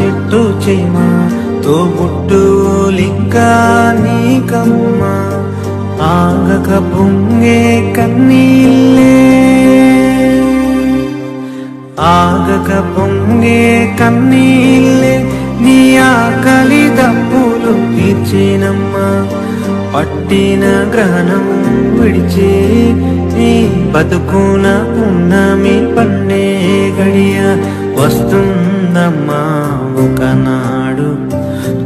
చెట్టు చేమ తోబుట్టులింకా నీకమ్మ. ఆగక పొంగే కన్నీళ్ళే. ఆగక పొంగే కన్నీళ్ళే నీ ఆకలి దప్పులు తీర్చేనమ్మా. పట్టిన గ్రహణం విడిచే నీ బతుకున ఉన్న మీ పన్నే గడియ ఉందమ్మా ఒకనాడు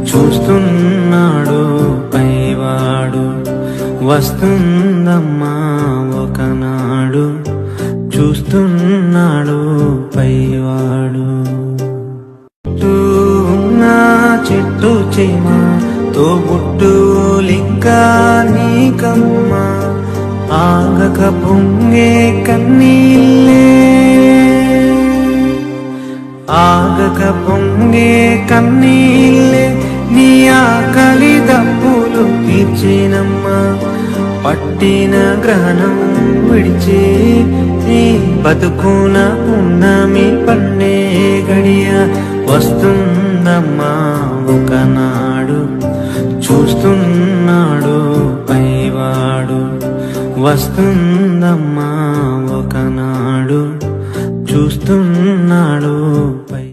చూస్తున్నాడు పైవాడు. వస్తుందమ్మా ఒకనాడు చూస్తున్నాడు పైవాడు. చుట్టూ ఉన్న చెట్టు చేమ తోబుట్టులింకా నీకమ్మా. ఆగక పొంగే కన్నీ ఆగక పొంగే కన్నీళ్ళే నీ ఆకలి దప్పులు తీర్చేనమ్మా. పట్టిన గ్రహణం విడిచే నీ బతుకున ఉన్నమి పన్నే గడియ వస్తుందమ్మా ఒకనాడు. చూస్తున్నాడు పైవాడు. వస్తుందమ్మా ఒకనాడు. చూస్తున్నాడు. పై